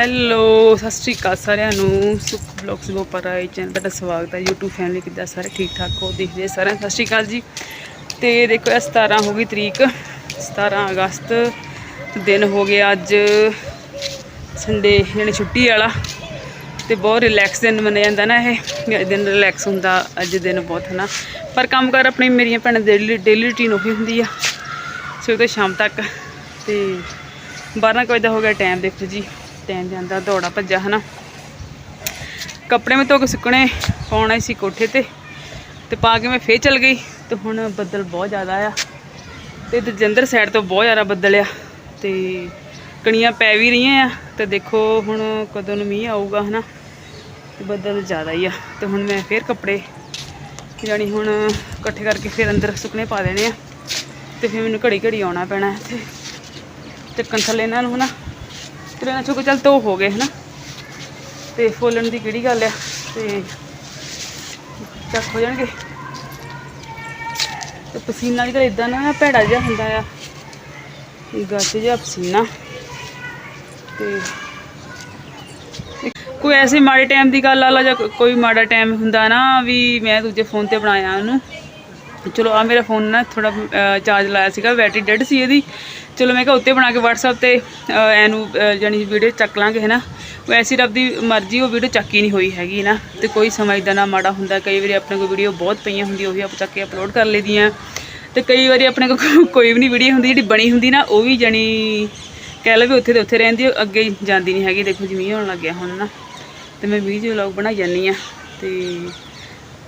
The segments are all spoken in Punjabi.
ਹੈਲੋ, ਸਤਿ ਸ਼੍ਰੀ ਅਕਾਲ ਸਾਰਿਆਂ ਨੂੰ। ਸੁਖ ਬਲੌਗਸ ਗੋਪਰ ਚੈਨਲ ਤੁਹਾਡਾ ਸਵਾਗਤ ਹੈ। YouTube ਫੈਮਿਲੀ ਕਿੱਦਾਂ ਸਾਰੇ ਠੀਕ ਠਾਕ ਹੋ? ਦੇਖਦੇ ਸਾਰਿਆਂ ਸਤਿ ਸ਼੍ਰੀ ਅਕਾਲ ਜੀ। ਤੇ ਦੇਖੋ, ਇਹ 17 ਹੋ ਗਈ ਤਰੀਕ। 17 ਅਗਸਤ ਦਿਨ ਹੋ ਗਿਆ ਅੱਜ। ਸੰਡੇ ਯਾਨੀ ਛੁੱਟੀ ਵਾਲਾ। ਤੇ ਬਹੁਤ ਰਿਲੈਕਸ ਦਿਨ ਮੰਨਿਆ ਜਾਂਦਾ ਨਾ ਇਹ। ਦਿਨ ਰਿਲੈਕਸ ਹੁੰਦਾ, ਅੱਜ ਦਿਨ ਬਹੁਤ ਹੈ ਨਾ ਪਰ ਕੰਮ ਕਰ ਆਪਣੀ ਮੇਰੀਆਂ ਭੈਣਾਂ ਡੇਲੀ ਡੇਲੀ ਰੂਟੀਨ ਉਹੀ ਹੁੰਦੀ ਆ। ਸਵੇਰ ਤੋਂ ਸ਼ਾਮ ਤੱਕ। ਤੇ 12 ਕੁ ਵਜੇ ਦਾ ਹੋ ਗਿਆ ਟਾਈਮ ਦੇਖੋ ਜੀ। ਟਾਈਮ ਜਾਂਦਾ, ਦੌੜਾ ਭੱਜਾ ਹਨਾ। ਕੱਪੜੇ ਮੈਂ ਧੋ ਕੇ ਸੁੱਕਣੇ, ਪਾਉਣਾ ਸੀ ਕੋਠੇ ਤੇ ਤੇ ਪਾ ਕੇ ਮੈਂ ਫੇਰ ਚਲ ਗਈ, ਤੇ ਹੁਣ ਬੱਦਲ ਬਹੁਤ ਜ਼ਿਆਦਾ ਆ। ਤੇ ਦਜਿੰਦਰ ਸਾਈਡ ਤੋਂ ਬਹੁਤ ਜ਼ਿਆਦਾ ਬੱਦਲ ਆ, ਤੇ ਕਣੀਆਂ ਪੈ ਵੀ ਰਹੀਆਂ ਆ, ਤੇ ਦੇਖੋ ਹੁਣ ਕਦੋਂ ਨੂੰ ਮੀਂਹ ਆਊਗਾ ਹਨਾ। ਤੇ ਬੱਦਲ ਜ਼ਿਆਦਾ ਹੀ ਆ, ਤੇ ਹੁਣ ਮੈਂ ਫੇਰ ਕੱਪੜੇ ਜਾਣੀ ਹੁਣ ਇਕੱਠੇ ਕਰਕੇ ਫਿਰ ਅੰਦਰ ਸੁੱਕਣੇ ਪਾ ਦੇਣੇ ਆ। ਤੇ ਫਿਰ ਮੈਨੂੰ ਘੜੀ ਘੜੀ ਆਉਣਾ ਪੈਣਾ ਇੱਥੇ ਚੱਕਣ ਥੱਲੇ ਇਹਨਾਂ ਨੂੰ ਹਨਾ। ਟ੍ਰੇਨਾਂ ਚੋਂ ਚੱਲ ਧੋ ਹੋ ਗਏ, ਹਨਾ? ਤੇ ਫੋਲਣ ਦੀ ਕਿਹੜੀ ਗੱਲ ਆ? ਤੇ ਚੱਕ ਹੋ ਜਾਣਗੇ। ਤੇ ਪਸੀਨਾ ਵੀ ਤਾਂ ਇਦਾਂ ਨਾ ਭੈੜਾ ਜਿਹਾ ਹੁੰਦਾ ਆ। ਗੱਜ ਜਿਹਾ ਪਸੀਨਾ। ਤੇ ਕੋਈ ਐਸੇ ਮਾੜੇ ਟਾਈਮ ਦੀ ਗੱਲ ਆ ਲਾ ਜਾਂ ਕੋਈ ਮਾੜਾ ਟਾਈਮ ਹੁੰਦਾ ਨਾ ਵੀ ਮੈਂ ਦੂਜੇ ਫੋਨ ਤੇ ਬਣਾਇਆ ਉਹਨੂੰ। ਚਲੋ ਆ ਮੇਰਾ ਫੋਨ ਨਾ ਥੋੜਾ ਚਾਰਜ ਲਾਇਆ ਸੀਗਾ ਬੈਟਰੀ ਡੈਡ ਸੀ ਇਹਦੀ। ਚਲੋ ਮੈਂ ਕਿਹਾ ਉੱਤੇ ਬਣਾ ਕੇ WhatsApp ਤੇ ਐਨੂੰ ਅਹ, ਜਾਣੀ ਵੀਡੀਓ ਚੱਕ ਲਾਂਗੇ ਹੈ ਨਾ ਵੈਸੇ ਰੱਬ ਦੀ ਮਰਜ਼ੀ ਉਹ ਵੀਡੀਓ ਚੱਕੀ ਨਹੀਂ ਹੋਈ ਹੈਗੀ ਨਾ ਤੇ ਕੋਈ ਸਮਝਦਾ ਨਾ ਮਾੜਾ ਹੁੰਦਾ। ਕਈ ਵਾਰੀ ਆਪਣੇ ਕੋਲ ਵੀਡੀਓ ਬਹੁਤ ਪਈਆਂ ਹੁੰਦੀ ਉਹੀ ਆਪਾਂ ਚੱਕ ਕੇ ਅਪਲੋਡ ਕਰ ਲਈਦੀਆਂ। ਤੇ ਕਈ ਵਾਰੀ ਆਪਣੇ ਕੋਲ ਕੋਈ ਵੀ ਨਹੀਂ ਵੀਡੀਓ ਹੁੰਦੀ ਜਿਹੜੀ ਬਣੀ ਹੁੰਦੀ ਨਾ ਉਹ ਵੀ ਜਾਣੀ ਕਹਿ ਲਓ ਵੀ ਉੱਥੇ ਦੇ ਉੱਥੇ ਰਹਿੰਦੀ ਅੱਗੇ ਜਾਂਦੀ ਨਹੀਂ ਹੈਗੀ। ਦੇਖੋ ਜਿਵੇਂ ਹੋਣ ਲੱਗਿਆ ਹੁਣ ਨਾ ਤੇ ਮੈਂ ਵੀਡੀਓ ਵਲੌਗ ਬਣਾਈ ਜਾਂਦੀ ਆ ਤੇ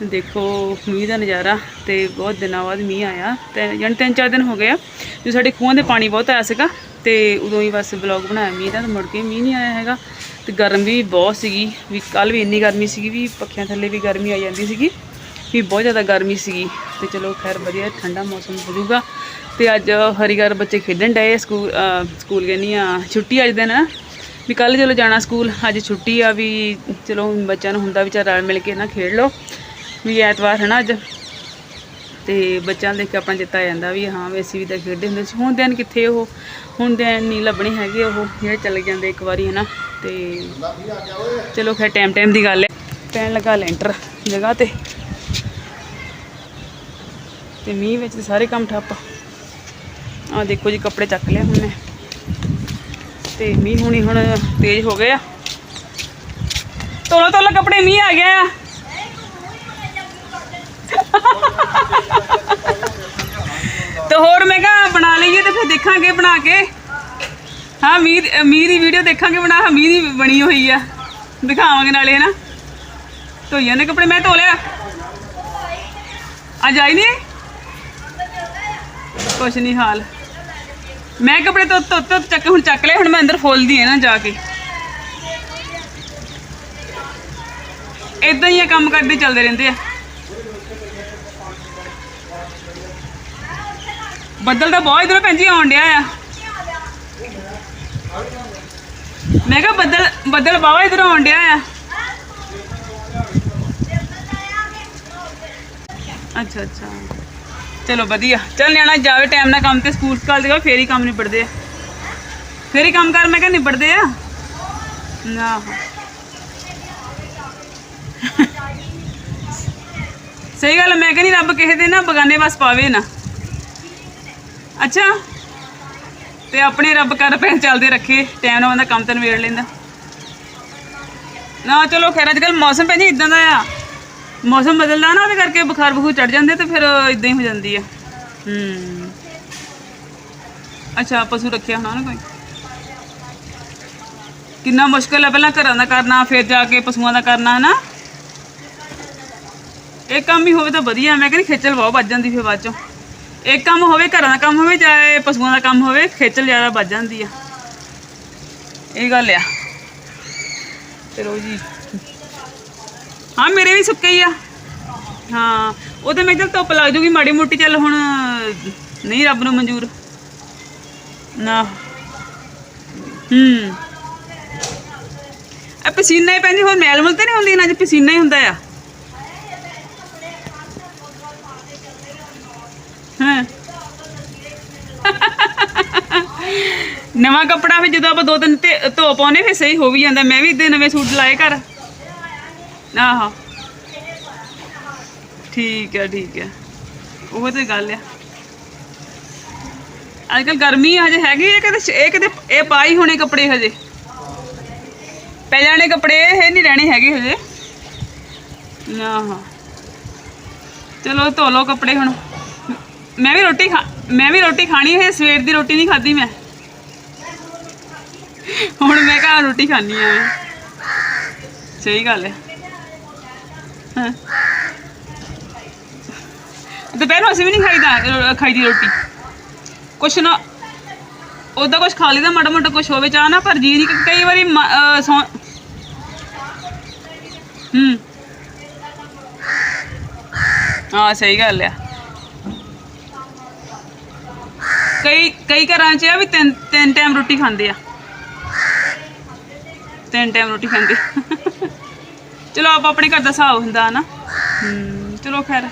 ਦੇਖੋ, ਮੀਂਹ ਦਾ ਨਜ਼ਾਰਾ ਤੇ ਬਹੁਤ ਦਿਨਾਂ ਬਾਅਦ ਮੀਂਹ ਆਇਆ। ਤੇ ਜਾਣੀ ਤਿੰਨ ਚਾਰ ਦਿਨ ਹੋ ਗਏ ਆ, ਜੋ ਸਾਡੇ ਖੂਹਾਂ ਦੇ ਪਾਣੀ ਬਹੁਤ ਆਇਆ ਸੀਗਾ ਤੇ ਉਦੋਂ ਹੀ ਬਸ ਵਲੌਗ ਬਣਾਇਆ ਮੀਂਹ ਦਾ ਤੇ ਮੁੜ ਕੇ ਮੀਂਹ ਨਹੀਂ ਆਇਆ ਹੈਗਾ। ਤੇ ਗਰਮ ਵੀ ਬਹੁਤ ਸੀਗੀ, ਵੀ ਕੱਲ ਵੀ ਇੰਨੀ ਗਰਮੀ ਸੀਗੀ, ਵੀ ਪੱਖਿਆਂ ਥੱਲੇ ਵੀ ਗਰਮੀ ਆ ਜਾਂਦੀ ਸੀਗੀ, ਵੀ ਬਹੁਤ ਜ਼ਿਆਦਾ ਗਰਮੀ ਸੀਗੀ। ਤੇ ਚਲੋ ਖੈਰ ਵਧੀਆ, ਠੰਡਾ ਮੌਸਮ ਹੋ ਜਾਊਗਾ। ਤੇ ਅੱਜ ਹਰੀਗਰ ਬੱਚੇ ਖੇਡਣ ਡਏ ਸਕੂਲ ਅਹ ਸਕੂਲ ਕਹਿੰਦੀ ਆ, ਛੁੱਟੀ ਅੱਜ ਦਿਨ। ਆ ਵੀ ਕੱਲ ਚਲੋ ਜਾਣਾ ਸਕੂਲ, ਅੱਜ ਛੁੱਟੀ ਆ ਵੀ ਚਲੋ ਬੱਚਿਆਂ ਨੂੰ ਹੁੰਦਾ ਵੀ ਰਲ ਮਿਲ ਕੇ ਨਾ ਖੇਡ ਲਓ। ਵੀ ਐਤਵਾਰ ਹੈ ਨਾ ਅੱਜ। ਤੇ ਬੱਚਿਆਂ ਨੂੰ ਦੇਖ ਕੇ ਆਪਣਾ ਚੇਤਾ ਆ ਜਾਂਦਾ ਵੀ ਹਾਂ ਵੀ ਅਸੀਂ ਵੀ ਤਾਂ ਖੇਡਦੇ ਹੁੰਦੇ ਸੀ। ਹੁਣ ਦਿਨ ਕਿੱਥੇ ਉਹ? ਹੁਣ ਦਿਨ ਨਹੀਂ ਲੱਭਣੇ ਹੈਗੇ ਉਹ। ਜਿਹੜੇ ਚਲੇ ਜਾਂਦੇ ਇੱਕ ਵਾਰੀ ਹੈ ਨਾ। ਤੇ ਚਲੋ ਖੈਰ ਟਾਈਮ ਟਾਈਮ ਦੀ ਗੱਲ ਹੈ। ਪੈਣ ਲੱਗਾ ਲੈਂਟਰ ਜਗ੍ਹਾ ਤੇ। ਤੇ ਮੀਂਹ ਵਿੱਚ ਸਾਰੇ ਕੰਮ ਠੱਪ। ਆ ਦੇਖੋ ਜੀ ਕੱਪੜੇ ਚੱਕ ਲਿਆ ਹੁਣ ਮੈਂ। ਤੇ ਮੀਂਹ ਹੁਣੀ ਹੁਣ ਤੇਜ਼ ਹੋ ਗਏ ਆ। ਤੋਲੋ ਤੋਲੋ ਕੱਪੜੇ ਮੀਂਹ ਆ ਗਿਆ ਆ। ਤੇ ਹੋਰ ਮੈਂ ਕਿਹਾ ਬਣਾ ਲਈਏ ਤੇ ਫਿਰ ਦੇਖਾਂਗੇ ਬਣਾ ਕੇ। ਹਾਂ ਮੀਂਹ ਦੀ- ਮੀਂਹ ਦੀ ਵੀਡੀਓ ਦੇਖਾਂਗੇ ਬਣਾ, ਹਾਂ ਮੀਂਹ ਦੀ ਬਣੀ ਹੋਈ ਆ। ਦਿਖਾਵਾਂਗੇ ਨਾਲੇ ਨਾ ਧੋਈਆਂ ਨੇ ਕੱਪੜੇ, ਮੈਂ ਧੋ ਲਿਆ ਅੱਜ ਆਈ ਨਹੀਂ ਕੁਛ ਨਹੀਂ ਹਾਲ। ਮੈਂ ਕੱਪੜੇ ਧੋ ਧੋ ਧੋ, ਚੱਕ, ਹੁਣ ਚੱਕ ਲਏ, ਹੁਣ ਮੈਂ ਅੰਦਰ ਫੋਲਦੀ ਹੈ ਨਾ ਜਾ ਕੇ। ਇਦਾਂ ਹੀ ਆ, ਕੰਮ ਕਰਦੇ ਚੱਲਦੇ ਰਹਿੰਦੇ ਆ। ਬੱਦਲ ਤਾਂ ਬਹੁਤ ਇਧਰੋਂ ਭੈਣ ਜੀ ਆਉਣ ਡਿਆ ਆ। ਮੈਂ ਕਿਹਾ ਬੱਦਲ ਬੱਦਲ ਬਾਵਾ ਇਧਰੋਂ ਆਉਣ ਡਿਆ ਆ। ਅੱਛਾ ਅੱਛਾ। ਚਲੋ ਵਧੀਆ। ਚੱਲ ਨਿਆਣਾ ਜਾਵੇ ਟਾਈਮ ਨਾਲ ਕੰਮ ਤੇ ਸਕੂਲ ਸਕਾਲ ਦੇ ਫੇਰ ਹੀ ਕੰਮ ਨਿਬੜਦੇ ਆ। ਫੇਰ ਹੀ ਕੰਮ ਕਰ ਮੈਂ ਕਿਹਾ ਨਿਬੜਦੇ ਆ। ਨਾ ਸਹੀ ਗੱਲ ਆ, ਮੈਂ ਕਹਿੰਦੀ ਰੱਬ ਕਿਸੇ ਦੇ ਨਾ ਬਗਾਨੇ ਵਸ ਪਾਵੇ ਨਾ। ਅੱਛਾ। ਤੇ ਆਪਣੇ ਰੱਬ ਕਰ ਪੈਰ ਚੱਲਦੇ ਰੱਖੇ। ਟਾਈਮ ਨਾਲ ਬੰਦਾ ਕੰਮ ਤਾਂ ਨਵੇੜ ਲੈਂਦਾ। ਨਾ, ਚਲੋ ਖੈਰ ਅੱਜ ਕੱਲ ਮੌਸਮ ਭੈਣ ਇਦਾਂ ਦਾ ਆ। ਮੌਸਮ ਬਦਲਦਾ ਨਾ, ਉਹਦੇ ਕਰਕੇ ਬੁਖਾਰ ਬਖੂਰ ਚੜ ਜਾਂਦੇ ਤੇ ਫਿਰ ਇਦਾਂ ਹੀ ਹੋ ਜਾਂਦੀ ਆ। ਹੂੰ। ਅੱਛਾ, ਪਸ਼ੂ ਰੱਖਿਆ ਹੋਣਾ ਨਾ ਕੋਈ? ਕਿੰਨਾ ਮੁਸ਼ਕਲ ਹੈ ਪਹਿਲਾਂ ਘਰਾਂ ਦਾ ਕਰਨਾ, ਫਿਰ ਜਾ ਕੇ ਪਸ਼ੂਆਂ ਦਾ ਕਰਨਾ, ਹਨਾ? ਇਹ ਕੰਮ ਹੀ ਹੋਵੇ ਤਾਂ ਵਧੀਆ, ਮੈਂ ਕਹਿੰਦੀ ਖੇਚਲ ਬਹੁਤ ਵੱਜ ਜਾਂਦੀ ਫਿਰ ਬਾਅਦ ਚੋਂ। ਇੱਕ ਕੰਮ ਹੋਵੇ, ਘਰਾਂ ਦਾ ਕੰਮ ਹੋਵੇ, ਚਾਹੇ ਪਸ਼ੂਆਂ ਦਾ ਕੰਮ ਹੋਵੇ, ਖੇਚਲ ਜ਼ਿਆਦਾ ਵੱਜ ਜਾਂਦੀ ਆ। ਇਹ ਗੱਲ ਆ। ਤੇ ਰੋ ਜੀ। ਹਾਂ, ਮੇਰੇ ਵੀ ਸੁੱਕੇ ਹੀ ਆ। ਹਾਂ, ਉਹ ਤੇ ਮੈਂ ਚਲ ਧੁੱਪ ਲੱਗ ਜੂਗੀ, ਮਾੜੀ ਮੋਟੀ ਚੱਲ ਹੁਣ ਨਹੀਂ ਰੱਬ ਨੂੰ ਮਨਜ਼ੂਰ। ਨਾ। ਹੂੰ। ਆ ਪਸੀਨਾ ਹੀ ਪੈਂਦੀ, ਹੋਰ ਮੈਲ ਮੁਲ ਤੇ ਨਹੀਂ ਹੁੰਦੀ, ਨਾ ਜੇ ਪਸੀਨਾ ਹੀ ਹੁੰਦਾ ਆ। ਨਵਾਂ ਕੱਪੜਾ ਫਿਰ ਜਦੋਂ ਆਪਾਂ ਦੋ ਤਿੰਨ ਤੇ ਧੋ ਪਾਉਨੇ ਫਿਰ ਸਹੀ ਹੋ ਵੀ ਜਾਂਦਾ। ਮੈਂ ਵੀ ਇਦਾਂ ਨਵੇਂ ਸੂਟ ਲਾਏ ਘਰ। ਆਹੋ। ਠੀਕ ਹੈ ਠੀਕ ਹੈ। ਉਹ ਤੇ ਗੱਲ ਆ। ਅੱਜ ਕੱਲ ਗਰਮੀ ਹਜੇ ਹੈਗੀ ਹੈ ਕਿਤੇ? ਇਹ ਕਿਤੇ ਇਹ ਪਾਈ ਹੋਣੇ ਕੱਪੜੇ ਹਜੇ। ਪੈ ਜਾਣੇ ਕੱਪੜੇ ਇਹ ਨਹੀਂ ਰਹਿਣੇ ਹੈਗੇ ਹਜੇ। ਆਹਾਂ। ਚਲੋ ਧੋ ਲਓ ਕੱਪੜੇ ਹੁਣ। ਮੈਂ ਵੀ ਰੋਟੀ ਖਾ ਮੈਂ ਵੀ ਰੋਟੀ ਖਾਣੀ ਹੈ, ਸਵੇਰ ਦੀ ਰੋਟੀ ਨਹੀਂ ਖਾਧੀ ਮੈਂ। ਹੁਣ ਮੈਂ ਘਰ ਰੋਟੀ ਖਾਣੀ ਆ ਸਹੀ ਗੱਲ ਹੈ। ਦੁਪਹਿਰ ਨੂੰ ਅਸੀਂ ਵੀ ਨਹੀਂ ਖਾਈਦਾ ਰੋ- ਖਾਈਦੀ ਰੋਟੀ। ਕੁਛ ਨਾ ਉਹਦਾ ਕੁਛ ਖਾ ਲਈਦਾ, ਮਾੜਾ ਮੋਟਾ ਕੁਛ ਹੋਵੇ, ਚਾਹ ਨਾ ਪਰ ਜੀ ਨਹੀਂ ਕਈ ਵਾਰੀ ਮ- ਅਹ ਹੂੰ। ਹਾਂ, ਸਹੀ ਗੱਲ ਆ। ਕਈ ਕਈ ਘਰਾਂ 'ਚ ਆ ਵੀ ਤਿੰਨ ਤਿੰਨ ਟਾਈਮ ਰੋਟੀ ਖਾਂਦੇ ਆ। ਤਿੰਨ ਟਾਈਮ ਰੋਟੀ ਖਾਂਦੇ। ਚਲੋ ਆਪ ਆਪਣੇ ਘਰ ਦਾ ਹਿਸਾਬ ਹੁੰਦਾ ਨਾ ਹਮ, ਚਲੋ ਖੈਰ।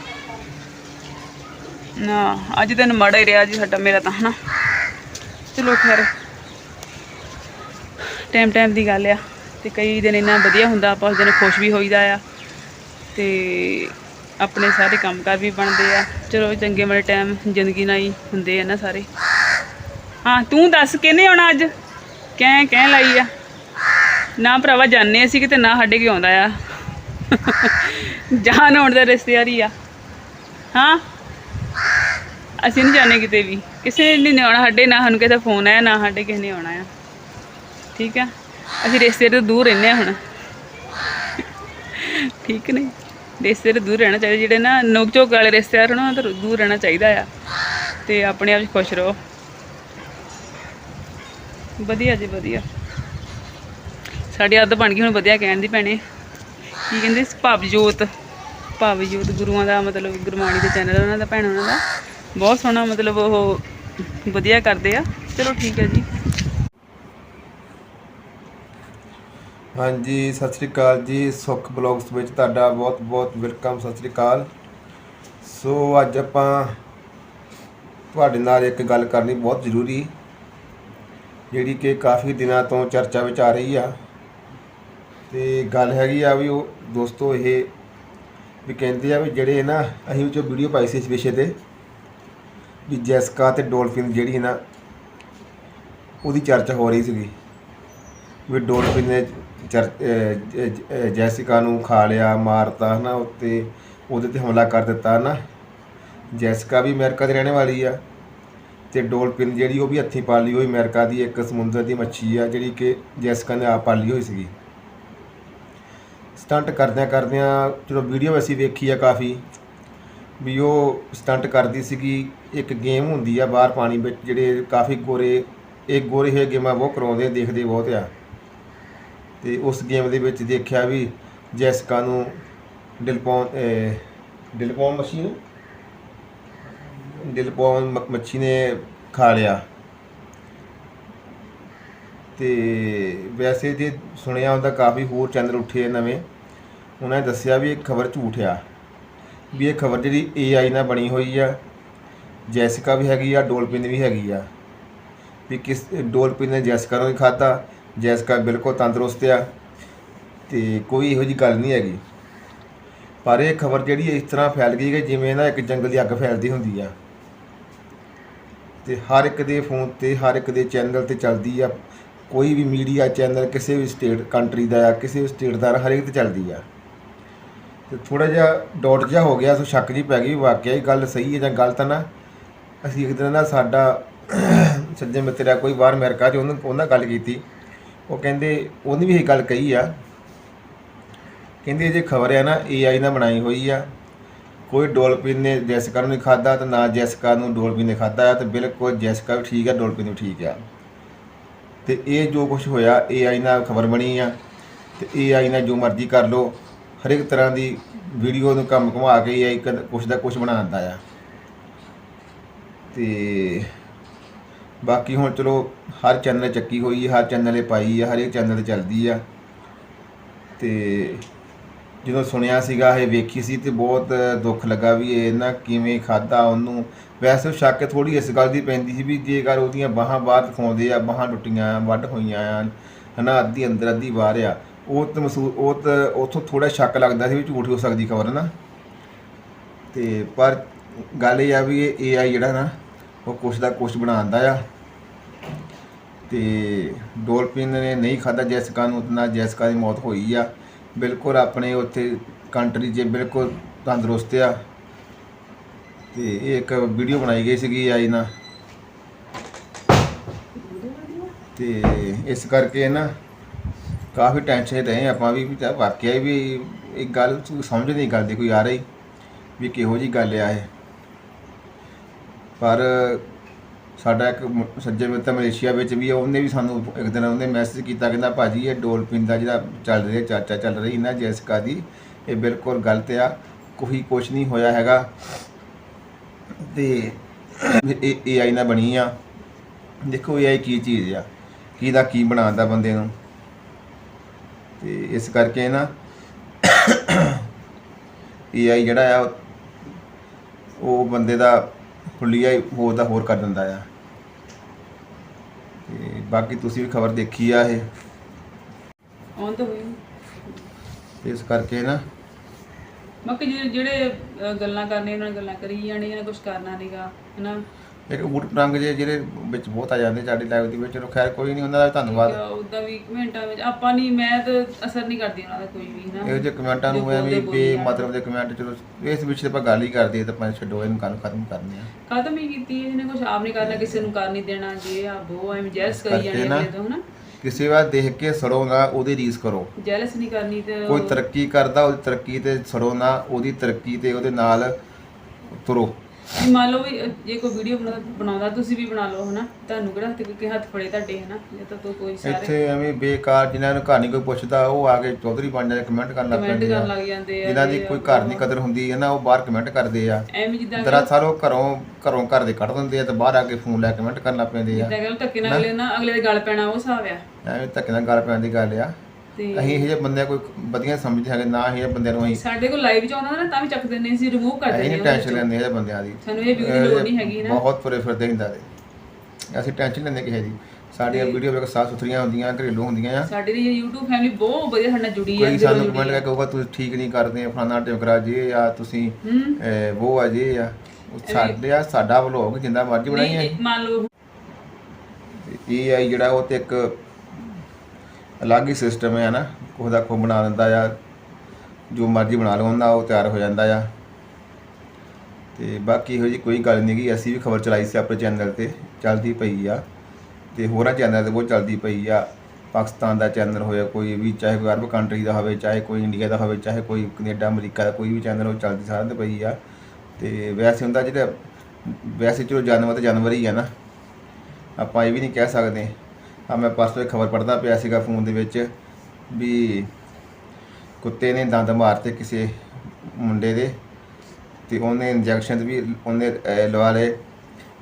ਨਾ, ਅੱਜ ਦਿਨ ਮਾੜਾ ਹੀ ਰਿਹਾ ਜੀ ਸਾਡਾ, ਮੇਰਾ ਤਾਂ ਹਨਾ। ਚਲੋ ਖੈਰ। ਟਾਈਮ ਟਾਈਮ ਦੀ ਗੱਲ ਆ। ਤੇ ਕਈ ਦਿਨ ਇੰਨਾ ਵਧੀਆ ਹੁੰਦਾ, ਆਪਾਂ ਉਸ ਦਿਨ ਖੁਸ਼ ਵੀ ਹੋਈਦਾ ਆ। ਤੇ ਆਪਣੇ ਸਾਰੇ ਕੰਮਕਾਰ ਵੀ ਬਣਦੇ ਆ। ਚਲੋ ਚੰਗੇ ਮਾੜੇ ਟਾਈਮ ਜ਼ਿੰਦਗੀ ਨਾਲ ਹੀ ਹੁੰਦੇ ਆ ਨਾ ਸਾਰੇ। ਹਾਂ, ਤੂੰ ਦੱਸ ਕਿਹਨੇ ਆਉਣਾ ਅੱਜ? ਕਹਿ ਕਹਿ ਲਾਈ ਆ। ਨਾ ਭਰਾਵਾ ਜਾਣੇ ਅਸੀਂ ਕਿਤੇ, ਨਾ ਸਾਡੇ ਕੀ ਆਉਂਦਾ ਆ। ਜਾਨ ਆਉਣ ਦਾ ਰਿਸ਼ਤੇਦਾਰੀ ਆ। ਹਾਂ? ਅਸੀਂ ਨਹੀਂ ਜਾਣੇ ਕਿਤੇ ਵੀ। ਕਿਸੇ ਨੇ ਨਹੀਂ ਆਉਣਾ, ਸਾਡੇ ਨਾ ਸਾਨੂੰ ਕਿਸੇ ਦਾ ਫੋਨ ਆਇਆ, ਨਾ ਸਾਡੇ ਕਿਸੇ ਨੇ ਆਉਣਾ ਆ। ਠੀਕ ਆ? ਅਸੀਂ ਰਿਸ਼ਤੇਦਾਰ ਤੋਂ ਦੂਰ ਰਹਿੰਦੇ ਆ ਹੁਣ। ਠੀਕ ਨਹੀਂ? ਰਿਸ਼ਤੇਦਾਰ ਤੋਂ ਦੂਰ ਰਹਿਣਾ ਚਾਹੀਦਾ, ਜਿਹੜੇ ਨਾ ਨੋਕ ਝੋਕ ਵਾਲੇ ਰਿਸ਼ਤੇਦਾਰ ਉਹਨਾਂ ਤੋਂ ਦੂਰ ਰਹਿਣਾ ਚਾਹੀਦਾ ਆ। ਤੇ ਆਪਣੇ ਆਪ 'ਚ ਖੁਸ਼ ਰਹੋ। ਵਧੀਆ ਜੀ, ਵਧੀਆ। ਸਾਡੀ ਅੱਧ ਬਣ ਗਈ, ਹੁਣ ਵਧੀਆ ਕਹਿਣ ਦੀ ਭੈਣੇ। ਕੀ ਕਹਿੰਦੇ? ਭਵਜੋਤ। ਭਵਜੋਤ ਗੁਰੂਆਂ ਦਾ ਮਤਲਬ ਗੁਰਬਾਣੀ ਦੇ ਚੈਨਲ ਉਹਨਾਂ ਦਾ, ਭੈਣ ਉਹਨਾਂ ਦਾ। ਬਹੁਤ ਸੋਹਣਾ ਮਤਲਬ ਉਹ ਵਧੀਆ ਕਰਦੇ ਆ। ਚਲੋ ਠੀਕ ਹੈ ਜੀ। ਹਾਂਜੀ, ਸਤਿ ਸ੍ਰੀ ਅਕਾਲ ਜੀ। ਸੁੱਖ ਬਲੌਗਸ ਵਿੱਚ ਤੁਹਾਡਾ ਬਹੁਤ ਬਹੁਤ ਵੈਲਕਮ ਸਤਿ ਸ੍ਰੀ ਅਕਾਲ। ਸੋ ਅੱਜ ਆਪਾਂ ਤੁਹਾਡੇ ਨਾਲ ਇੱਕ ਗੱਲ ਕਰਨੀ ਬਹੁਤ ਜ਼ਰੂਰੀ, ਜਿਹੜੀ ਕਿ ਕਾਫੀ ਦਿਨਾਂ ਤੋਂ ਚਰਚਾ ਵਿੱਚ ਆ ਰਹੀ ਆ। ਤੇ ਗੱਲ ਹੈਗੀ ਆ ਵੀ ਉਹ ਦੋਸਤੋ ਇਹ ਵੀ ਕਹਿੰਦੇ ਆ ਵੀ ਜਿਹੜੇ ਨਾ, ਅਸੀਂ ਵਿੱਚੋਂ ਵੀਡੀਓ ਪਾਈ ਸੀ ਇਸ ਵਿਸ਼ੇ ਤੇ ਵੀ ਜੈਸਕਾ ਤੇ ਡੋਲਫਿਨ ਜਿਹੜੀ ਨਾ, ਉਹਦੀ ਚਰਚਾ ਹੋ ਰਹੀ ਸੀਗੀ ਵੀ ਡੋਲਫਿਨ ਨੇ ਚਰ ਜੈਸਿਕਾ ਨੂੰ ਖਾ ਲਿਆ, ਮਾਰਤਾ, ਹਨਾ, ਉੱਤੇ ਉਹਦੇ ਤੇ ਹਮਲਾ ਕਰ ਦਿੱਤਾ, ਹਨਾ। ਜੈਸਿਕਾ ਵੀ ਅਮਰੀਕਾ ਦੀ ਰਹਿਣ ਵਾਲੀ ਆ ਤੇ ਡੋਲਫਿਨ ਜਿਹੜੀ ਉਹ ਵੀ ਹੱਥੀਂ ਪਾਲੀ ਹੋਈ ਅਮਰੀਕਾ ਦੀ ਇੱਕ ਸਮੁੰਦਰ ਦੀ ਮੱਛੀ ਆ, ਜਿਹੜੀ ਕਿ ਜੈਸਿਕਾ ਨੇ ਆਪ ਪਾਲੀ ਹੋਈ ਸੀਗੀ। ਸਟੰਟ ਕਰਦਿਆਂ ਕਰਦਿਆਂ ਚਲੋ ਵੀਡੀਓ ਅਸੀਂ ਵੇਖੀ ਆ ਕਾਫੀ, ਵੀ ਉਹ ਸਟੰਟ ਕਰਦੀ ਸੀਗੀ, ਇੱਕ ਗੇਮ ਹੁੰਦੀ ਆ ਬਾਹਰ ਪਾਣੀ ਵਿੱਚ ਜਿਹੜੇ ਕਾਫੀ ਗੋਰੇ, ਇਹ ਗੋਰੇ ਹੋਏ ਗੇਮਾਂ ਬਹੁਤ ਕਰਾਉਂਦੇ ਦੇਖਦੇ ਬਹੁਤ ਆ। ਤੇ ਉਸ ਗੇਮ ਦੇ ਵਿੱਚ ਦੇਖਿਆ ਵੀ ਜੈਸਕਾ ਨੂੰ ਡਿਲਪੌਨ, ਅਹ, ਡਿਲਪੌਨ ਮੱਛੀ ਨੂੰ? ਡਿਲਪੌਨ ਮ- ਮੱਛੀ ਨੇ ਖਾ ਲਿਆ। ਤੇ ਵੈਸੇ ਜੇ ਸੁਣਿਆ ਉਹਦਾ ਕਾਫੀ ਹੋਰ ਚੈਨਲ ਉੱਠੇ ਆ ਨਵੇਂ। ਉਹਨਾਂ ਨੇ ਦੱਸਿਆ ਵੀ ਇਹ ਖਬਰ ਝੂਠ ਆ, ਵੀ ਇਹ ਖਬਰ ਜਿਹੜੀ AI ਨਾਲ ਬਣੀ ਹੋਈ ਆ, ਜੈਸਿਕਾ ਵੀ ਹੈਗੀ ਆ ਡੋਲਫਿਨ ਵੀ ਹੈਗੀ ਆ, ਵੀ ਕਿਸ ਡੋਲਫਿਨ ਨੇ ਜੈਸਿਕਾ ਨੂੰ ਹੀ ਖਾਧਾ ਜੈਸਿਕਾ ਬਿਲਕੁਲ ਤੰਦਰੁਸਤ ਆ, ਤੇ ਕੋਈ ਇਹੋ ਜੀ ਗੱਲ ਨਹੀਂ ਹੈਗੀ। ਪਰ ਇਹ ਖਬਰ ਜਿਹੜੀ ਇਸ ਤਰ੍ਹਾਂ ਫੈਲ ਗਈ ਕਿ ਜਿਵੇਂ ਨਾ ਇੱਕ ਜੰਗਲ ਦੀ ਅੱਗ ਫੈਲਦੀ ਹੁੰਦੀ ਆ, ਤੇ ਹਰ ਇੱਕ ਦੇ ਫੋਨ ਤੇ, ਹਰ ਇੱਕ ਦੇ ਚੈਨਲ ਤੇ ਚੱਲਦੀ ਆ, ਕੋਈ ਵੀ ਮੀਡੀਆ ਚੈਨਲ, ਕਿਸੇ ਵੀ ਸਟੇਟ, ਕੰਟਰੀ ਦਾ ਆ ਕਿਸੇ ਵੀ ਸਟੇਟ ਦਾ ਹਰ ਇੱਕ ਤੇ ਚੱਲਦੀ ਆ। ਤੇ ਥੋੜਾ ਜਿਹਾ ਡਾਊਟ ਜਿਹਾ ਹੋ ਗਿਆ, ਸੋ ਸ਼ੱਕ ਜੀ ਪੈ ਗਈ, ਵਾਕਿਆ ਹੀ ਗੱਲ ਸਹੀ ਹੈ ਜਾਂ ਗਲਤ ਆ ਨਾ? ਅਸੀਂ ਇੱਕ ਦਿਨ ਨਾ ਸਾਡਾ ਸੱਜਣ ਮਿੱਤਰ ਆ, ਕੋਈ ਬਾਹਰ ਅਮਰੀਕਾ 'ਚ, ਉਹਨਾਂ ਉਹਨਾਂ ਗੱਲ ਕੀਤੀ। ਉਹ ਕਹਿੰਦੇ, ਉਹਨੇ ਵੀ ਇਹ ਗੱਲ ਕਹੀ ਆ। ਕਹਿੰਦੇ, ਇਹ ਜੇ ਖਬਰ ਹੈ ਨਾ AI ਨਾਲ ਬਣਾਈ ਹੋਈ ਆ। ਕੋਈ ਡੋਲਫਿਨ ਨੇ ਜੈਸਿਕਾ ਨੂੰ ਨਹੀਂ ਖਾਦਾ ਤੇ ਨਾ ਜੈਸਿਕਾ ਨੂੰ ਡੋਲਫਿਨ ਨੇ ਖਾਦਾ ਆ ਤੇ ਬਿਲਕੁਲ ਜੈਸਿਕਾ ਵੀ ਠੀਕ ਆ, ਡੋਲਫਿਨ ਵੀ ਠੀਕ ਆ। ਤੇ ਇਹ ਜੋ ਕੁਝ ਹੋਇਆ AI ਨਾਲ ਖਬਰ ਬਣੀ ਆ। ਤੇ AI ਨਾਲ ਜੋ ਮਰਜ਼ੀ ਕਰ ਲੋ ਹਰੇਕ ਤਰ੍ਹਾਂ ਦੀ ਵੀਡੀਓ ਨੂੰ ਕੰਮ ਘੁਮਾ ਕੇ AI ਕਦ- ਕੁਛ ਦਾ ਕੁਛ ਬਣਾ ਦਿੰਦਾ ਆ। ਤੇ ਬਾਕੀ ਹੁਣ ਚਲੋ ਹਰ ਚੈਨਲ ਚੱਕੀ ਹੋਈ ਹਰ ਚੈਨਲ 'ਤੇ ਪਾਈ ਆ ਹਰ ਇੱਕ ਚੈਨਲ ਤੇ ਚੱਲਦੀ ਆ। ਤੇ ਜਦੋਂ ਸੁਣਿਆ ਸੀਗਾ, ਇਹ ਵੇਖੀ ਸੀ ਤੇ ਬਹੁਤ ਦੁੱਖ ਲੱਗਾ ਵੀ ਇਹ ਨਾ ਕਿਵੇਂ ਖਾਦਾ ਉਹਨੂੰ। ਵੈਸੇ ਸ਼ੱਕ ਥੋੜੀ ਇਸ ਗੱਲ ਦੀ ਪੈਂਦੀ ਸੀ ਵੀ ਜੇਕਰ ਉਹਦੀਆਂ ਬਾਹਾਂ ਬਾਹਰ ਦਿਖਾਉਂਦੇ ਆ, ਬਾਹਾਂ ਟੁੱਟੀਆਂ ਆ ਵੱਢ ਹੋਈਆਂ ਆ, ਹਨਾ, ਅੱਧੀ ਅੰਦਰ ਅੱਧੀ ਬਾਹਰ ਆ ਉਹ ਤਾਂ ਮਹਿਸੂਸ ਉਹ ਤਾਂ ਉਥੋਂ ਥੋੜਾ ਸ਼ੱਕ ਲੱਗਦਾ ਸੀ ਵੀ ਝੂਠ ਹੋ ਸਕਦੀ ਖਬਰ ਨਾ ਤੇ ਪਰ ਗੱਲ ਇਹ ਆ ਵੀ ਇਹ ਏਆਈ ਜਿਹੜਾ ਨਾ, ਉਹ ਕੁਛ ਦਾ ਕੁਛ ਬਣਾਉਂਦਾ ਆ। ਤੇ ਡੋਲਫਿਨ ਨੇ ਨਹੀਂ ਖਾਦਾ ਜੈਸਿਕਾ ਨੂੰ ਉਤਨਾ ਜੈਸਿਕਾ ਦੀ ਮੌਤ ਹੋਈ ਆ। ਬਿਲਕੁਲ ਆਪਣੇ ਉੱਥੇ ਕੰਟਰੀ 'ਚ ਬਿਲਕੁਲ ਤੰਦਰੁਸਤ ਆ। ਤੇ ਇਹ ਇੱਕ ਵੀਡੀਓ ਬਣਾਈ ਗਈ ਸੀਗੀ ਆਈ ਨਾ ਤੇ ਇਸ ਕਰਕੇ ਨਾ ਕਾਫੀ ਟੈਨਸ਼ਨ ਰਹੇ ਆਪਾਂ ਵੀ ਤਾਂ ਵਾਕਿਆ ਵੀ ਇਹ ਗੱਲ ਸਮਝ ਨਹੀਂ ਕਰਦੀ ਕੋਈ ਆ ਰਹੀ ਵੀ ਕਿਹੋ ਜੀ ਗੱਲ ਆ ਇਹ। ਪਰ ਸਾਡਾ ਇੱਕ ਸੱਜੇ ਮਿੱਤਰ ਮਲੇਸ਼ੀਆ ਵਿੱਚ ਵੀ ਆ, ਉਹਨੇ ਵੀ ਸਾਨੂੰ ਇੱਕ ਦਿਨ ਉਹਨੇ ਮੈਸੇਜ ਕੀਤਾ ਕਹਿੰਦਾ ਭਾਜੀ ਇਹ ਡੋਲਫਿਨ ਦਾ ਜਿਹੜਾ ਚੱਲ ਰਿਹਾ ਚਾਚਾ ਚੱਲ ਰਹੀ ਨਾ ਜੈਸਿਕਾ ਦੀ ਇਹ ਬਿਲਕੁਲ ਗਲਤ ਆ ਕੋਈ ਕੁਝ ਨਹੀਂ ਹੋਇਆ ਹੈਗਾ। ਤੇ ਇਹ ਏਆਈ ਨਾਲ ਬਣੀ ਆ। ਦੇਖੋ ਏਆਈ ਕੀ ਚੀਜ਼ ਆ ਕੀ ਦਾ ਕੀ ਬਣਾਉਂਦਾ ਬੰਦੇ ਨੂੰ। ਤੇ ਇਸ ਕਰਕੇ ਨਾ ਏਆਈ ਜਿਹੜਾ ਆ ਉਹ ਬੰਦੇ ਦਾ ਹੁਲੀਆ ਹੀ ਹੋਰ ਦਾ ਹੋਰ ਕਰ ਦਿੰਦਾ ਆ। ਤੇ ਬਾਕੀ ਤੁਸੀਂ ਵੀ ਖਬਰ ਦੇਖੀ ਆ ਇਹ। ਆਉਣ ਤਾਂ ਹੋਈ ਇਸ ਕਰਕੇ ਨਾ ਬਾਕੀ ਜਿਹੜੇ ਗੱਲਾਂ ਕਰਨੀਆਂ ਉਹਨਾਂ ਨੇ ਗੱਲਾਂ ਕਰੀ ਜਾਣੀਆਂ ਨੇ ਕੁਝ ਕਰਨਾ ਨਹੀਂਗਾ ਹਨਾ? ਇੱਕ ਊਟ ਪਟੰਗ ਜੇ ਜਿਹੜੇ ਵਿੱਚ ਬਹੁਤ ਆ ਜਾਂਦੇ ਸਾਡੀ ਲਾਈਵ ਦੇ ਵਿੱਚ ਚਲੋ ਖੈਰ ਕੋਈ ਨਹੀਂ ਉਹਨਾਂ ਦਾ ਵੀ ਧੰਨਵਾਦ। ਉਦਾਂ ਵੀ ਮਿੰਟਾਂ ਵਿੱਚ ਆਪਾਂ ਨਹੀਂ ਮੈਂ ਤਾਂ ਅਸਰ ਨਹੀਂ ਕਰਦੀ ਉਹਨਾਂ ਦਾ ਕੋਈ ਵੀ ਹਨਾ? ਇਹੋ ਜਿਹੇ ਕਮੈਂਟਾਂ ਨੂੰ ਐਵੇਂ ਬੋਲਦੇ ਬੇ ਬੋਲੀ ਮਤਲਬ ਦੇ ਕਮੈਂਟ ਚਲੋ ਇਸ ਵਿੱਚ ਆਪਾਂ ਗੱਲ ਹੀ ਕਰਦੇ ਤਾਂ ਆਪਾਂ ਛੱਡੋ ਇਹਨੂੰ ਗੱਲ ਖਤਮ ਕਰਨੀ ਆ। ਖਤਮ ਹੀ ਕੀਤੀ ਇਹਨੇ ਕੁਝ ਆਪ ਨਹੀਂ ਕਰਨਾ ਕਿਸੇ ਨੂੰ ਕਰ ਨਹੀਂ ਦੇਣਾ ਜੇ ਆ ਬੋ ਐਵੇਂ ਜੈਲਸ ਕਰੀ ਜਾਣੀ ਨਾ। ਤੋਂ ਹਨਾ? ਕਿਸੇ ਵਾਰ ਦੇਖ ਕੇ ਸੜੋ ਨਾ ਉਹਦੀ ਰੀਸ ਕਰੋ। ਜੈਲਸ ਨਹੀਂ ਕਰਨੀ ਤੇ ਕੋਈ ਤਰੱਕੀ ਕਰਦਾ ਉਹਦੀ ਤਰੱਕੀ ਤੇ ਸੜੋ ਨਾ ਉਹਦੀ ਤਰੱਕੀ ਤੇ ਉਹਦੇ ਨਾਲ ਤੁਰੋ। ਵੀ ਮੰਨ ਲਓ ਵੀ ਜੇ ਕੋਈ ਵੀਡੀਓ ਬਣਾਉਂਦਾ ਤੁਸੀਂ ਵੀ ਬਣਾ ਲਓ ਹਨਾ? ਤੁਹਾਨੂੰ ਕਿਹੜਾ ਹੱਥ ਕੋਈ ਹੱਥ ਫੜੇ ਤੁਹਾਡੇ ਹਨਾ? ਜੇ ਤਾਂ ਤੂੰ ਕੋਈ ਸਾਰੇ ਇੱਥੇ ਐਵੇਂ ਬੇਕਾਰ ਜਿਨ੍ਹਾਂ ਨੂੰ ਘਰ ਨਹੀਂ ਕੋਈ ਪੁੱਛਦਾ ਉਹ ਆ ਕੇ ਚੌਧਰੀ ਬਣ ਜਾਂਦੇ ਕਮੈਂਟ ਕਰਨ ਲੱਗ ਕਮੈਂਟ ਪੈਂਦੇ ਕਰਨ ਆ। ਲੱਗ ਜਾਂਦੇ ਆ ਜਿਨ੍ਹਾਂ ਦੀ ਕੋਈ ਘਰ ਨਹੀਂ ਕਦਰ ਹੁੰਦੀ ਹੈ ਨਾ ਉਹ ਬਾਹਰ ਕਮੈਂਟ ਕਰਦੇ ਆ। ਐਵੇਂ ਜਿੱਦਾਂ ਦਰਅਸਲ ਉਹ ਘਰੋਂ ਘਰੋਂ ਘਰ ਦੇ ਕੱਢ ਦਿੰਦੇ ਆ ਤੇ ਬਾਹਰ ਆ ਕੇ ਫੋਨ ਲੈ ਕੇ ਕਮੈਂਟ ਕਰਨ ਲੱਗ ਪੈਂਦੇ ਆ। ਜਿੱਦਾਂ ਗੱਲ ਧੱਕੇ ਨਾਲ ਅਗਲੇ ਅਗਲੇ ਦੇ ਗੱਲ ਪੈਣਾ ਉਹ ਹਿਸਾਬ ਆ। ਐਵੇਂ ਧੱਕੇ ਨਾਲ ਗੱਲ ਪੈਣ ਦੀ ਗੱਲ ਆ। ਤੇ ਅਸੀਂ ਇਹ ਜਿਹੇ ਬੰਦੇ ਕੋਈ ਵਧੀਆ ਸਮਝਦੇ ਹੈਗੇ ਨਾ ਇਹ ਬੰਦਿਆਂ ਨੂੰ ਅਸੀਂ ਸਾਡੇ ਕੋਲ ਲਾਈਵ ਚ ਆਉਂਦਾ ਨਾ ਤਾਂ ਵੀ ਚੱਕ ਦਿੰਦੇ ਸੀ ਰਿਮੂਵ ਕਰ ਅਸੀਂ ਦਿੰਦੇ ਨਹੀਂ ਟੈਨਸ਼ਨ ਲੈਂਦੇ ਇਹ ਬੰਦਿਆਂ ਦੀ। ਸਾਨੂੰ ਇਹ ਵੀ ਦੀ ਲੋੜ ਨਹੀਂ ਹੈਗੀ ਨਾ। ਬਹੁਤ ਤੁਰੇ ਫਿਰਦੇ ਹੁੰਦਾ ਦੇ ਅਸੀਂ ਟੈਨਸ਼ਨ ਲੈਂਦੇ ਕਿਸੇ ਦੀ। ਸਾਡੀਆਂ ਵੀਡੀਓ ਵੇਖ ਸਾਫ਼ ਸੁਥਰੀਆਂ ਹੁੰਦੀਆਂ ਘਰੇਲੂ ਹੁੰਦੀਆਂ ਆ। ਸਾਡੀ ਦੀ YouTube ਫੈਮਿਲੀ ਬਹੁਤ ਵਧੀਆ ਸਾਡੇ ਨਾਲ ਜੁੜੀ ਹੈ ਕੋਈ ਸਾਨੂੰ ਕਮੈਂਟ ਕਰਕੇ ਕਹੂਗਾ ਤੁਸੀਂ ਠੀਕ ਨਹੀਂ ਕਰਦੇ ਫਲਾਣਾ ਟਿਕਰਾ ਜੇ ਆ ਤੁਸੀਂ ਉਹ ਆ ਜੇ ਆ। ਉਹ ਸਾਡੇ ਆ ਸਾਡਾ ਵਲੋਗ ਜਿੰਦਾ ਮਰਜ਼ੀ ਬਣਾਈਏ। ਮੰਨ ਲਓ। ਇਹ ਆਈ ਜਿਹੜਾ ਉਹ ਤੇ ਇੱਕ ਅਲੱਗ ਹੀ ਸਿਸਟਮ ਹੈ ਨਾ ਕੋਹ ਦਾ ਕੋ ਬਣਾ ਦਿੰਦਾ ਆ, ਜੋ ਮਰਜ਼ੀ ਬਣਾ ਲਓ, ਉਹਨਾਂ ਉਹ ਤਿਆਰ ਹੋ ਜਾਂਦਾ ਆ। ਤੇ ਬਾਕੀ ਇਹੋ ਜੀ ਕੋਈ ਗੱਲ ਨਹੀਂ ਕਿ ਅਸੀਂ ਵੀ ਖਬਰ ਚਲਾਈ ਸੀ ਆਪਣੇ ਚੈਨਲ ਤੇ, ਚੱਲਦੀ ਪਈ ਆ। ਤੇ ਹੋਰਾਂ ਚੈਨਲ ਤੇ ਬਹੁਤ ਚੱਲਦੀ ਪਈ ਆ। ਪਾਕਿਸਤਾਨ ਦਾ ਚੈਨਲ ਹੋਇਆ, ਕੋਈ ਵੀ ਚਾਹੇ ਕੋਈ ਅਰਬ ਕੰਟਰੀ ਦਾ ਹੋਵੇ, ਚਾਹੇ ਕੋਈ ਇੰਡੀਆ ਦਾ ਹੋਵੇ, ਚਾਹੇ ਕੋਈ ਕੈਨੇਡਾ, ਅਮਰੀਕਾ ਦਾ, ਕੋਈ ਵੀ ਚੈਨਲ ਉਹ ਚੱਲਦੀ ਸਾਰਿਆਂ ਤੇ ਪਈ ਆ। ਤੇ ਵੈਸੇ ਹੁੰਦਾ ਜਿਹੜਾ, ਵੈਸੇ ਚਲੋ ਜਾਨਵਰ ਤੇ ਜਾਨਵਰ ਹੀ ਆ ਨਾ। ਆਪਾਂ ਇਹ ਵੀ ਨਹੀਂ ਕਹਿ ਸਕਦੇ ਆ ਮੈਂ ਪਰਸੋਂ ਖਬਰ ਪੜ੍ਹਦਾ ਪਿਆ ਸੀਗਾ ਫੋਨ ਦੇ ਵਿੱਚ ਵੀ ਕੁੱਤੇ ਨੇ ਦੰਦ ਮਾਰਤੇ ਕਿਸੇ ਮੁੰਡੇ ਦੇ ਤੇ ਉਹਨੇ ਇੰਜੈਕਸ਼ਨ ਵੀ ਉਹਨੇ ਲਵਾ ਲਏ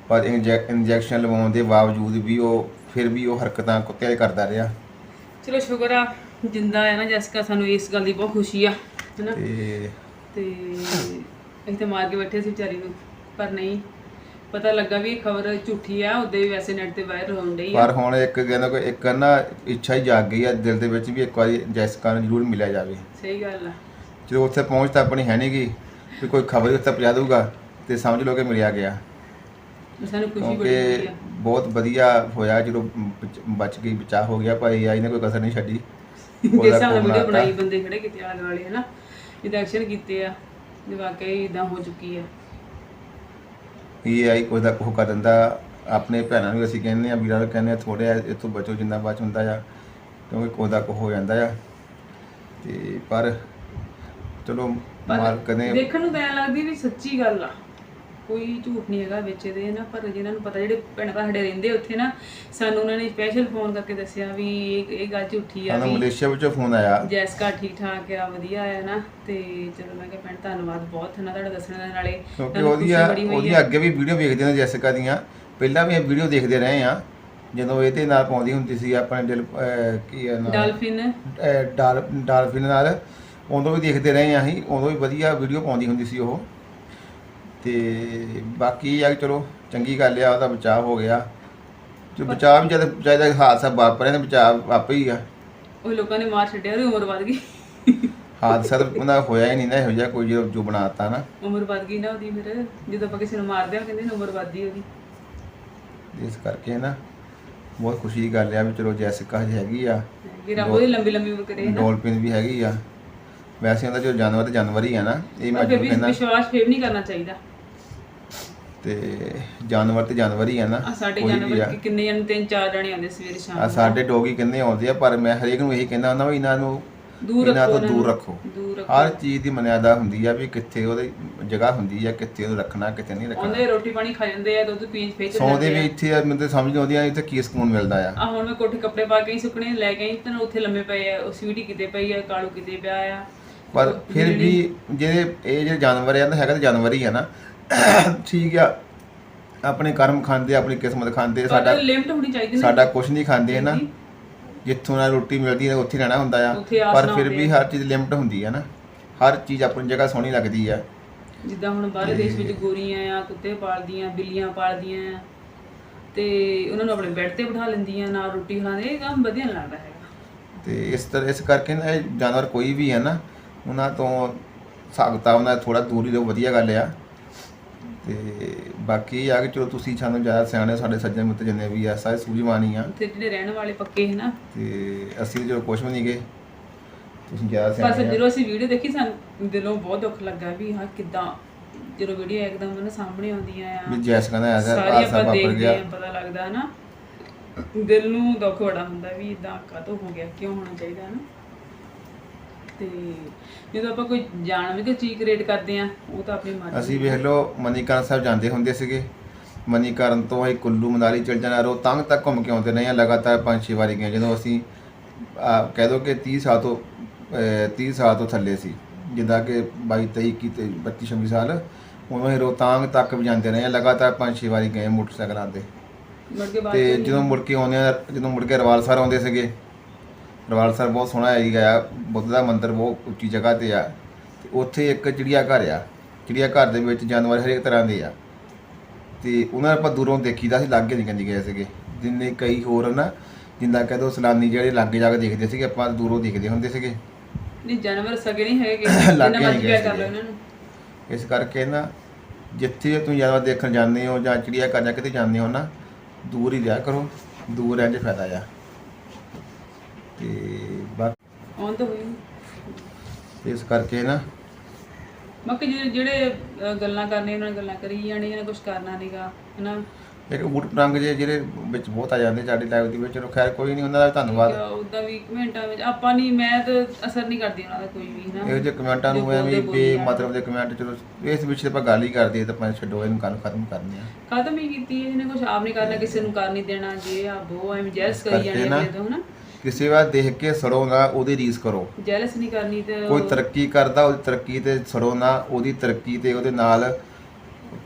ਪਰ ਇੰਜੈਕਸ਼ਨ ਲਵਾਉਣ ਦੇ ਬਾਵਜੂਦ ਵੀ ਉਹ ਫਿਰ ਵੀ ਉਹ ਹਰਕਤਾਂ ਕੁੱਤਿਆਂ 'ਚ ਕਰਦਾ ਰਿਹਾ। ਚਲੋ ਸ਼ੁਕਰ ਆ ਜਿੰਦਾ ਹੈ ਨਾ ਜੈਸਿਕਾ ਸਾਨੂੰ ਇਸ ਗੱਲ ਦੀ ਬਹੁਤ ਖੁਸ਼ੀ ਆ ਹੈਨਾ ਤੇ ਤੇ ਅਸੀਂ ਤਾਂ ਮਾਰ ਕੇ ਬੈਠੇ ਸੀ ਵਿਚਾਰੀ ਨੂੰ ਪਰ ਨਹੀਂ। ਪਤਾ ਲੱਗਾ ਵੀ ਇਹ ਖਬਰ ਝੂਠੀ ਆ ਉਹਦੇ ਵੀ ਵੈਸੇ ਨੈਟ ਤੇ ਵਾਇਰਲ ਹੋਣ ਡਈ ਆ। ਪਰ ਹੁਣ ਇੱਕ ਕਹਿੰਦਾ ਕੋਈ ਇੱਕ ਨਾ ਇੱਛਾ ਹੀ ਜਾਗ ਗਈ ਆ ਦਿਲ ਦੇ ਵਿੱਚ ਵੀ ਇੱਕ ਵਾਰੀ ਜੈਸਿਕਾ ਨੂੰ ਜ਼ਰੂਰ ਮਿਲਿਆ ਜਾਵੇ। ਸਹੀ ਗੱਲ ਆ। ਜਦੋਂ ਉੱਥੇ ਪਹੁੰਚ ਤਾਂ ਆਪਣੀ ਹੈ ਨਹੀਂ ਗੀ ਵੀ ਕੋਈ ਖਬਰ ਉੱਥੇ ਪਹੁੰਚਾ ਦਊਗਾ ਤੇ ਸਮਝ ਲਓ ਕਿ ਮਿਲਿਆ ਗਿਆ। ਸਾਨੂੰ ਖੁਸ਼ੀ ਬੜੀ ਹੋਈ ਕਿਉਂਕਿ ਆ। ਬਹੁਤ ਵਧੀਆ ਹੋਇਆ ਜਦੋਂ ਬਚ- ਬਚ ਗਈ ਬਚਾ ਹੋ ਗਿਆ ਭਾਈ ਆਈ ਨੇ ਕੋਈ ਕਸਰ ਨਹੀਂ ਛੱਡੀ। ਜਿਸ ਹਿਸਾਬ ਨਾਲ ਵੀਡੀਓ। ਬਣਾਈ ਬੰਦੇ ਖੜੇ ਕੀਤੇ ਆਲੇ ਵਾਲੇ ਹਨਾ? ਜਿਹਦਾ ਐਕਸ਼ਨ ਕੀਤੇ ਆ ਜੇ ਵਾਕਈ ਇਦਾਂ ਹੋ ਚੁੱਕੀ ਆ। ਇਹ ਆਈ ਕੋਈ ਦਾ ਕੋਹ ਕਰ ਦਿੰਦਾ ਆਪਣੇ ਭੈਣਾਂ ਨੂੰ ਅਸੀਂ ਕਹਿੰਦੇ ਆ ਵੀਰਾਂ ਨੂੰ ਕਹਿੰਦੇ ਆ ਥੋੜੇ ਇਹ ਤੋਂ ਬਚੋ ਜਿੰਨਾ ਬਚ ਹੁੰਦਾ ਆ ਕਿਉਂਕਿ ਕੋਈ ਦਾ ਕੋਹ ਹੋ ਜਾਂਦਾ ਆ। ਤੇ ਪਰ ਚਲੋ ਮਾਲਕ ਨੇ ਦੇਖਣ ਨੂੰ ਤਾਂ ਐਂ ਲੱਗਦੀ ਵੀ ਸੱਚੀ ਗੱਲ ਆ। ਕੋਈ ਝੂਠ ਨਹੀਂ ਹੈਗਾ ਵਿੱਚ ਇਹਦੇ ਨਾ ਪਰ ਜਿਨ੍ਹਾਂ ਨੂੰ ਪਤਾ ਜਿਹੜੇ ਭੈਣ ਭਰਾ ਸਾਡੇ ਰਹਿੰਦੇ ਉੱਥੇ ਨਾ ਸਾਨੂੰ ਉਹਨਾਂ ਨੇ ਸਪੈਸ਼ਲ ਫੋਨ ਕਰਕੇ ਦੱਸਿਆ ਵੀ ਇਹ ਇਹ ਗੱਲ ਝੂਠੀ ਆ ਵੀ ਮਲੇਸ਼ੀਆ ਵਿੱਚੋਂ ਫੋਨ ਆਇਆ। ਜੈਸਕਾ ਠੀਕ ਠਾਕ ਆ ਵਧੀਆ ਆ ਨਾ ਤੇ ਚਲੋ ਮੈਂ ਕਿਹਾ ਭੈਣ ਧੰਨਵਾਦ ਬਹੁਤ ਨਾ ਤੁਹਾਡਾ ਦੱਸਣ ਦੇ ਨਾਲੇ। ਕਿਉਂਕਿ ਉਹਦੀਆਂ ਉਹਦੀਆਂ ਅੱਗੇ ਵੀ ਵੀਡੀਓ ਵੇਖਦੇ ਨੇ ਜੈਸਿਕਾ ਦੀਆਂ। ਪਹਿਲਾਂ ਵੀ ਇਹ ਵੀਡੀਓ ਦੇਖਦੇ ਰਹੇ ਆ। ਜਦੋਂ ਇਹਦੇ ਨਾਲ ਪਾਉਂਦੀ ਹੁੰਦੀ ਸੀ ਆਪਣੇ ਦਿਲ ਕੀ ਹੈ ਨਾਮ ਡਾਲਫਿਨ। ਡਾਲਫਿਨ ਨਾਲ। ਉਦੋਂ ਵੀ ਦੇਖਦੇ ਰਹੇ ਹਾਂ ਅਸੀਂ ਉਦੋਂ ਵੀ ਵਧੀਆ ਵੀਡੀਓ ਪਾਉਂਦੀ ਹੁੰਦੀ ਸੀ ਉਹ। ਤੇ ਬਾਕੀ ਆ ਕਿ ਚਲੋ ਚੰਗੀ ਗੱਲ ਆ ਉਹਦਾ ਬਚਾਅ ਹੋ ਗਿਆ। ਜੋ ਬਚਾਅ ਵੀ ਜਦ ਚਾਹੀਦਾ ਹਾਦਸਾ ਵਾਪਰਿਆ ਤਾਂ ਬਚਾਅ ਆਪੇ ਹੀ ਆ। ਉਹ ਲੋਕਾਂ ਨੇ ਮਾਰ ਛੱਡਿਆ ਉਹਦੀ ਉਮਰ ਵੱਧ ਗਈ। ਹਾਦਸਾ ਤਾਂ ਉਹਦਾ ਹੋਇਆ ਹੀ ਨਹੀਂ ਨਾ ਇਹੋ ਜਿਹਾ ਕੋਈ ਜੋ ਜੋ ਬਣਾਤਾ ਨਾ। ਉਮਰ ਵੱਧ ਗਈ ਨਾ ਉਹਦੀ ਫਿਰ ਜਦੋਂ ਆਪਾਂ ਕਿਸੇ ਨੂੰ ਮਾਰਦੇ ਆ ਕਹਿੰਦੇ ਨੇ ਉਮਰ ਵੱਧਦੀ ਉਹਦੀ। ਇਸ ਕਰਕੇ ਨਾ ਬਹੁਤ ਖੁਸ਼ੀ ਦੀ ਗੱਲ ਆ ਵੀ ਚਲੋ ਜੈਸਿਕਾ ਹਜੇ ਹੈਗੀ ਆ। ਕਿ ਰੱਬ ਉਹਦੀ ਲੰਬੀ ਲੰਬੀ ਉਮਰ ਕਰੇ ਨਾ। ਡੋਲਫਿਨ ਵੀ ਹੈਗੀ ਆ। ਵੈਸੇ ਉਹਦਾ ਜੋ ਜਾਨਵਰ ਤੇ ਜਾਨਵਰ ਹੀ ਆ ਨਾ ਇਹ ਮੈਂ ਪਰ ਫਿਰ ਵੀ ਕਹਿੰਦਾ ਵਿਸ਼ਵਾਸ ਫੇਰ ਨਹੀਂ ਕਰਨਾ ਚਾਹੀਦਾ। ਤੇ ਜਾਨਵਰ ਤੇ ਜਾਨਵਰ ਹੀ ਆ ਨਾ। ਆ ਸਾਡੇ ਕੋਈ ਵੀ ਜਾਨਵਰ ਆ। ਕਿ- ਕਿੰਨੇ ਜਣ ਤਿੰਨ ਚਾਰ ਜਣੇ ਆਉਂਦੇ ਸਵੇਰੇ ਸ਼ਾਮ ਆ ਸਾਡੇ ਡੋਗੀ ਕਿੰਨੇ ਆਉਂਦੇ ਆ ਪਰ ਮੈਂ ਹਰੇਕ ਨੂੰ ਇਹੀ ਕਹਿੰਦਾ ਹੁੰਦਾ ਵੀ ਇਹਨਾਂ ਨੂੰ ਦੂਰ ਇਹਨਾਂ ਰੱਖੋ ਤੋਂ ਇਹਨਾਂ ਦੂਰ ਨੂੰ। ਰੱਖੋ। ਦੂਰ ਰੱਖੋ। ਹਰ ਚੀਜ਼ ਦੀ ਮਰਿਆਦਾ ਹੁੰਦੀ ਆ ਵੀ ਕਿੱਥੇ ਉਹਦੀ ਜਗ੍ਹਾ ਹੁੰਦੀ ਆ ਕਿੱਥੇ ਉਹਨੂੰ ਰੱਖਣਾ ਕਿੱਥੇ ਨਹੀਂ ਰੱਖਣਾ। ਆਉਂਦੇ ਰੋਟੀ ਪਾਣੀ ਖਾ ਜਾਂਦੇ ਆ ਦੁੱਧ ਪੀਣ ਫੇਰ ਚਲੇ ਸੌਂਦੇ ਵੀ ਇੱਥੇ ਆ ਮੈਨੂੰ ਤਾਂ ਸਮਝ ਨਹੀਂ ਆਉਂਦੀ ਆ ਇੱਥੇ ਕੀ ਸਕੂਨ ਮਿਲਦਾ ਆ। ਆ ਹੁਣ ਮੈਂ ਕੋਠੇ ਕੱਪੜੇ ਪਾ ਕੇ ਹੀ ਸੁੱਕਣੇ ਲੈ ਕੇ ਆਈ ਤੇ ਉੱਥੇ ਲੰਮੇ ਪਏ ਆ ਉਹ ਸਵੀਟੀ ਕਿਤੇ ਪਈ ਆ ਕਾਲੂ ਕਿਤੇ ਪਿਆ ਆ। ਪਰ ਫਿਰ ਵੀ ਜਿਹੜੇ ਇਹ ਜਿਹੜੇ ਜਾਨਵਰ ਆ ਨਾ ਹੈਗਾ ਤਾਂ ਜਾਨਵਰ ਹੀ ਆ ਨਾ। ਠੀਕ ਆ। ਆਪਣੇ ਕਰਮ ਖਾਂਦੇ ਆਪਣੀ ਕਿਸਮਤ ਖਾਂਦੇ ਸਾਡਾ ਲਿਮਟ ਹੋਣੀ ਚਾਹੀਦੀ ਨਾ ਸਾਡਾ ਕੁਝ ਨਹੀਂ ਖਾਂਦੇ ਨਾ? ਜਿੱਥੋਂ ਨਾਲ ਰੋਟੀ ਮਿਲਦੀ ਹੈ ਉੱਥੇ ਰਹਿਣਾ ਹੁੰਦਾ ਆ। ਉੱਥੇ ਆਸ ਪਰ ਨਾ ਫਿਰ ਵੀ ਹਰ ਚੀਜ਼ ਲਿਮਟ ਹੁੰਦੀ ਆ ਨਾ। ਹਰ ਚੀਜ਼ ਆਪਣੀ ਜਗ੍ਹਾ ਸੋਹਣੀ ਲੱਗਦੀ ਆ। ਜਿੱਦਾਂ ਹੁਣ ਬਾਹਰਲੇ ਦੇਸ਼ ਵਿੱਚ ਗੋਰੀਆਂ ਆ ਕੁੱਤੇ ਪਾਲਦੀਆਂ ਬਿੱਲੀਆਂ ਪਾਲਦੀਆਂ ਆ ਤੇ ਉਹਨਾਂ ਨੂੰ ਆਪਣੇ ਬੈੱਡ ਤੇ ਬਿਠਾ ਲੈਂਦੀਆਂ ਨਾਲ ਰੋਟੀ ਖਾਂਦੇ ਇਹ ਕੰਮ ਵਧੀਆ ਨਹੀਂ ਲੱਗਦਾ ਹੈਗਾ। ਤੇ ਇਸ ਤਰ੍ਹਾਂ ਇਸ ਕਰਕੇ ਨਾ ਇਹ ਜਾਨਵਰ ਕੋਈ ਵੀ ਹੈ ਨਾ ਉਹਨਾਂ ਤੋਂ ਸਾਗਤਾ ਉਹਨਾਂ ਥੋੜਾ ਦੂਰ ਹੀ ਰਹੋ ਵਧੀਆ ਗੱਲ ਆ। ਤੇ ਬਾਕੀ ਇਹ ਆ ਕਿ ਚਲੋ ਤੁਸੀਂ ਸਾਨੂੰ ਜ਼ਿਆਦਾ ਸਿਆਣੇ ਸਾਡੇ ਸੱਜਣ ਮਿੱਤਰ ਜਿੰਨੇ ਵੀ ਆ ਸਾਰੇ ਸੂਝਵਾਨ ਆ। ਉੱਥੇ ਜਿਹੜੇ ਰਹਿਣ ਵਾਲੇ ਪੱਕੇ ਹੈ ਨਾ। ਤੇ ਅਸੀਂ ਜੋ ਕੁਝ ਵੀ ਨਹੀਂ ਗਏ। ਤੁਸੀਂ ਜ਼ਿਆਦਾ ਸਿਆਣੇ ਆ। ਜਦੋਂ ਅਸੀਂ ਵੀਡੀਓ ਦੇਖੀ ਸਾਨੂੰ ਦਿਲੋਂ ਬਹੁਤ ਦੁੱਖ ਲੱਗਾ ਵੀ ਹਾਂ ਕਿਦਾਂ ਜਦੋਂ ਵੀਡੀਓ ਇੱਕਦਮ ਉਹਨਾਂ ਸਾਹਮਣੇ ਆਉਂਦੀਆਂ ਆ। ਵੀ ਜੈਸ ਕਹਿੰਦਾ ਐਸਾ ਸਾਰੀ ਹਾਦਸਾ ਆਪਾਂ ਵਾਪਰ ਦੇਖਦੇ ਗਿਆ ਆ ਪਤਾ ਲੱਗਦਾ ਹੈ ਨਾ ਦਿਲ ਨੂੰ ਦੁੱਖ ਬੜਾ ਹੁੰਦਾ ਵੀ ਇਦਾਂ ਕਾਤੋਂ ਹੋ ਗਿਆ ਕਿਉਂ ਹੋਣਾ ਚਾਹੀਦਾ ਹੈ ਨਾ ਤੇ ਜਦੋਂ ਆਪਾਂ ਕੋਈ ਜਾਣ ਵੀ ਕੋਈ ਚੀਜ਼ ਕ੍ਰੀਏਟ ਕਰਦੇ ਆ ਉਹ ਤਾਂ ਆਪਣੀ ਮਰਜ਼ੀ ਅਸੀਂ ਵੇਖ ਲਓ ਮਨੀਕਰਨ ਸਾਹਿਬ ਜਾਂਦੇ ਹੁੰਦੇ ਸੀਗੇ। ਮਨੀਕਰਨ ਤੋਂ ਅਸੀਂ ਕੁੱਲੂ ਮਨਾਲੀ ਚਲ ਜਾਣਾ ਰੋਹਤਾਂਗ ਤੱਕ ਘੁੰਮ ਕੇ ਆਉਂਦੇ ਰਹੇ ਹਾਂ ਲਗਾਤਾਰ ਪੰਜ ਛੇ ਵਾਰੀ ਗਏ। ਜਦੋਂ ਅਸੀਂ ਆ, ਕਹਿ ਦੋ ਕਿ 30 ਸਾਲ ਤੋਂ ਅਹ, 30 ਸਾਲ ਤੋਂ ਥੱਲੇ ਸੀ। ਜਿੱਦਾਂ ਕਿ 22 23 ਕੀ ਤੇ 25 26 ਸਾਲ ਉਦੋਂ ਅਸੀਂ ਰੋਹਤਾਂਗ ਤੱਕ ਵੀ ਜਾਂਦੇ ਰਹੇ ਹਾਂ। ਲਗਾਤਾਰ ਪੰਜ ਛੇ ਵਾਰੀ ਗਏ ਮੋਟਰਸਾਈਕਲਾਂ ਤੇ। ਮੁੜ ਕੇ ਬਾਅਦ ਤੇ ਚੋਂ ਜਦੋਂ ਮੁੜ ਕੇ ਆਉਂਦੇ ਆ ਜਦੋਂ ਮੁੜ ਕੇ ਰਵਾਲਸਰ ਆਉਂਦੇ ਸੀਗੇ ਰਵਾਲਸਰ ਬਹੁਤ ਸੋਹਣਾ ਏਰੀਆ ਆ ਬੁੱਧ ਦਾ ਮੰਦਿਰ ਬਹੁਤ ਉੱਚੀ ਜਗ੍ਹਾ ਤੇ ਆ। ਤੇ ਉੱਥੇ ਇੱਕ ਚਿੜੀਆ ਘਰ ਆ। ਚਿੜੀਆ ਘਰ ਦੇ ਵਿੱਚ ਜਾਨਵਰ ਹਰੇਕ ਤਰ੍ਹਾਂ ਦੇ ਆ। ਤੇ ਉਹਨਾਂ ਆਪਾਂ ਦੂਰੋਂ ਦੇਖੀਦਾ ਸੀ ਲਾਗੇ ਨਹੀਂ ਕਹਿੰਦੀ ਗਏ ਸੀਗੇ। ਜਿੰਨੇ ਕਈ ਹੋਰ ਨਾ ਜਿੰਦਾ ਕਹਦੋ ਸਲਾਨੀ ਜਿਹੜੇ ਲਾਗੇ ਜਾ ਕੇ ਦੇਖਦੇ ਸੀਗੇ ਆਪਾਂ ਦੂਰੋਂ ਦੇਖਦੇ ਹੁੰਦੇ ਸੀਗੇ। ਨਹੀਂ ਜਾਨਵਰ ਸਗੇ ਨਹੀਂ ਹੈਗੇ। ਨਹੀਂ ਮਰਜ਼ੀ ਪਿਆਰ ਕਰ ਲਓ। ਇਹਨਾਂ ਨੂੰ। ਇਸ ਕਰਕੇ ਨਾ ਜਿੱਥੇ ਤੁਸੀਂ ਜਾਨਵਰ ਦੇਖਣ ਜਾਂਦੇ ਹੋ ਜਾਂ ਚਿੜੀਆ ਘਰ ਜਾਂ ਕਿਤੇ ਜਾਂਦੇ ਹੋ ਨਾ ਦੂਰ ਹੀ ਰਿਹਾ ਕਰੋ। ਦੂਰ ਰਹਿਣ 'ਚ ਫਾਇਦਾ ਆ। ਤੇ ਬਾਕੀ ਆਉਣ ਤਾਂ ਹੋਈ ਇਸ ਕਰਕੇ ਨਾ ਬਾਕੀ ਜਿਹੜੇ ਗੱਲਾਂ ਕਰਨੀਆਂ ਉਹਨਾਂ ਨੇ ਗੱਲਾਂ ਕਰੀ ਜਾਣੀਆਂ ਨੇ ਕੁਝ ਕਰਨਾ ਨਹੀਂਗਾ ਹਨਾ? ਇੱਕ ਬੂਟ ਪਤੰਗ ਜੇ ਜਿਹੜੇ ਵਿੱਚ ਬਹੁਤ ਆ ਜਾਂਦੇ ਸਾਡੇ ਲਾਈਵ ਦੇ ਵਿੱਚ ਚਲੋ ਖੈਰ ਕੋਈ ਨਹੀਂ ਉਹਨਾਂ ਦਾ ਵੀ ਧੰਨਵਾਦ। ਉਦਾਂ ਵੀ ਕਮੈਂਟਾਂ ਵਿੱਚ ਆਪਾਂ ਨਹੀਂ ਮੈਂ ਤਾਂ ਅਸਰ ਨਹੀਂ ਕਰਦੀ ਉਹਨਾਂ ਦਾ ਕੋਈ ਵੀ ਹਨਾ? ਇਹੋ ਜਿਹੇ ਕਮੈਂਟਾਂ ਨੂੰ ਐਵੇਂ ਬੋਲਦੇ ਬੇ ਬੋਲੀ ਮਤਲਬ ਦੇ ਕਮੈਂਟ ਚਲੋ ਇਸ ਵਿੱਚ ਤੇ ਆਪਾਂ ਗੱਲ ਹੀ ਕਰਦੇ ਤਾਂ ਆਪਾਂ ਛੱਡੋ ਇਹਨੂੰ ਕੱਲ ਖਤਮ ਕਰਨੇ ਆ। ਖਤਮ ਹੀ ਕੀਤੀ ਇਹਨੇ ਕੁਝ ਆਪ ਨਹੀਂ ਕਰਨਾ ਕਿਸੇ ਨੂੰ ਕਰ ਨਹੀਂ ਦੇਣਾ ਜੇ ਆ ਬੋ ਐਵੇਂ ਜੈਲਸ ਕਰੀ ਕਰਕੇ ਜਾਣੇ ਨਾ- ਅਗਲੇ ਤੋਂ ਹਨਾ? ਕਿਸੇ ਵਾਰ ਦੇਖ ਕੇ ਸੜੋ ਨਾ ਉਹਦੀ ਰੀਸ ਕਰੋ। ਜੈਲਸ ਨਹੀਂ ਕਰਨੀ ਤੇ ਕੋਈ ਤਰੱਕੀ ਕਰਦਾ ਉਹਦੀ ਤਰੱਕੀ ਤੇ ਸੜੋ ਨਾ ਉਹਦੀ ਤਰੱਕੀ ਤੇ ਉਹਦੇ ਨਾਲ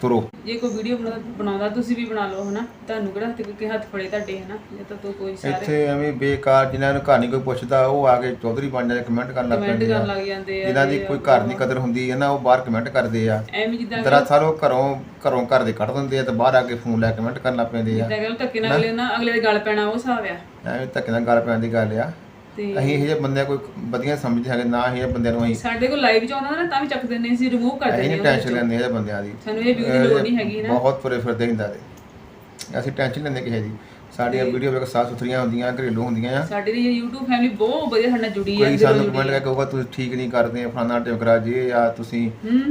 ਤੁਰੋ। ਜੇ ਕੋਈ ਵੀਡੀਓ ਬਣਾਉਂਦਾ ਤੁਸੀਂ ਵੀ ਬਣਾ ਲਓ ਹਨਾ? ਤੁਹਾਨੂੰ ਕਿਹੜਾ ਹੱਥ ਕੋਈ ਹੱਥ ਫੜੇ ਤੁਹਾਡੇ ਹਨਾ? ਜੇ ਤਾਂ ਤੂੰ ਕੋਈ ਸਾਰੇ ਇੱਥੇ ਐਵੇਂ ਬੇਕਾਰ ਜਿਨ੍ਹਾਂ ਨੂੰ ਘਰ ਨਹੀਂ ਕੋਈ ਪੁੱਛਦਾ ਉਹ ਆ ਕੇ ਚੌਧਰੀ ਬਣ ਜਾਂਦੇ ਕਮੈਂਟ ਕਰਨ ਲੱਗ ਕਮੈਂਟ ਪੈਂਦੇ ਕਰਨ ਆ ਲੱਗ ਜਾਂਦੇ ਆ ਜਿਨ੍ਹਾਂ ਦੀ ਕੋਈ ਘਰ ਦੀ ਕਦਰ ਹੁੰਦੀ ਹੈ ਨਾ ਉਹ ਬਾਹਰ ਕਮੈਂਟ ਕਰਦੇ ਆ। ਐਵੇਂ ਜਿੱਦਾਂ ਦਰਅਸਲ ਉਹ ਘਰੋਂ ਘਰੋਂ ਘਰ ਦੇ ਕੱਢ ਦਿੰਦੇ ਆ ਤੇ ਬਾਹਰ ਆ ਕੇ ਫੋਨ ਲੈ ਕੇ ਕਮੈਂਟ ਕਰਨ ਲੱਗ ਪੈਂਦੇ ਆ। ਜਿੱਦਾਂ ਗੱਲ ਧੱਕੇ ਨਾਲ ਅਗਲੇ ਅਗਲੇ ਦੇ ਗਲ ਪੈਣਾ ਉਹ ਹਿਸਾਬ ਆ। ਐਵੇਂ ਧੱਕੇ ਨਾਲ ਗੱਲ ਪੈਣ ਦੀ ਗੱਲ ਆ। ਤੇ ਅਸੀਂ ਇਹ ਜਿਹੇ ਬੰਦੇ ਕੋਈ ਵਧੀਆ ਸਮਝਦੇ ਹੈਗੇ ਨਾ ਇਹ ਬੰਦਿਆਂ ਨੂੰ ਅਸੀਂ ਸਾਡੇ ਕੋਲ ਲਾਈਵ ਚ ਆਉਂਦਾ ਨਾ ਤਾਂ ਵੀ ਚੱਕ ਦਿੰਦੇ ਸੀ ਰਿਮੂਵ ਕਰ ਅਸੀਂ ਦਿੰਦੇ ਨਹੀਂ ਉਹਦੇ ਟੈਨਸ਼ਨ। ਲੈਂਦੇ ਇਹ ਬੰਦਿਆਂ ਦੀ। ਸਾਨੂੰ ਇਹ ਵੀਡੀਓ ਦੀ ਲੋੜ ਨਹੀਂ ਹੈਗੀ ਨਾ। ਬਹੁਤ ਤੁਰੇ ਫਿਰਦੇ ਹੁੰਦਾ ਤੇ। ਅਸੀਂ ਟੈਨਸ਼ਨ ਲੈਂਦੇ ਕਿਸੇ ਦੀ। ਸਾਡੀਆਂ ਵੀਡੀਓ ਵੇਖ ਸਾਫ਼ ਸੁਥਰੀਆਂ ਹੁੰਦੀਆਂ ਘਰੇਲੂ ਹੁੰਦੀਆਂ ਆ। ਸਾਡੀ ਦੀ YouTube ਫੈਮਿਲੀ ਬਹੁਤ ਵਧੀਆ ਸਾਡੇ ਨਾਲ ਜੁੜੀ ਹੈ ਕੋਈ ਸਾਨੂੰ ਕਮੈਂਟ ਕਰਕੇ ਕਹੂਗਾ ਤੁਸੀਂ ਠੀਕ ਨਹੀਂ ਕਰਦੇ ਫਲਾਣਾ ਟਿਕਰਾ ਜੀ ਆ ਤੁਸੀਂ ਹੂੰ।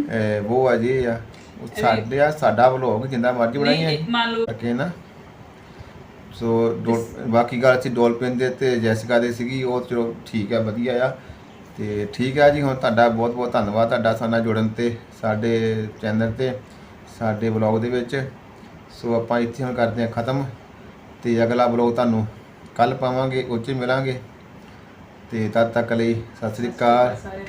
ਉਹ ਆ ਜੀ ਆ। ਸਾਡੇ ਆ ਸਾਡਾ ਵਲੋਗ ਜਿੰਦਾ ਮਰਜ਼ੀ ਬਣਾਈਏ। ਨਹੀਂ, ਮੰਨ ਲਓ ਕਰਕੇ ਨਾ। ਸੋ ਡੋਲ- ਬਾਕੀ ਗੱਲ ਸੀ ਡੋਲਫਿਨ ਦੇ ਤੇ ਜੈਸਿਕਾ ਦੇ ਸੀਗੀ ਉਹ ਚਲੋ ਠੀਕ ਆ ਵਧੀਆ ਆ। ਤੇ ਠੀਕ ਆ ਜੀ ਹੁਣ ਤੁਹਾਡਾ ਬਹੁਤ ਬਹੁਤ ਧੰਨਵਾਦ ਤੁਹਾਡਾ ਸਾਡੇ ਨਾਲ ਜੁੜਨ ਤੇ ਸਾਡੇ ਚੈਨਲ ਤੇ ਸਾਡੇ ਵਲੌਗ ਦੇ ਵਿੱਚ। ਸੋ ਆਪਾਂ ਇੱਥੇ ਹੁਣ ਕਰਦੇ ਹਾਂ ਖਤਮ ਤੇ ਅਗਲਾ ਵਲੌਗ ਤੁਹਾਨੂੰ ਕੱਲ ਪਾਵਾਂਗੇ ਉਹ 'ਚ ਮਿਲਾਂਗੇ। ਤੇ ਤਦ ਤੱਕ ਲਈ ਸਤਿ ਸ੍ਰੀ ਅਕਾਲ। ਸਾਰੇ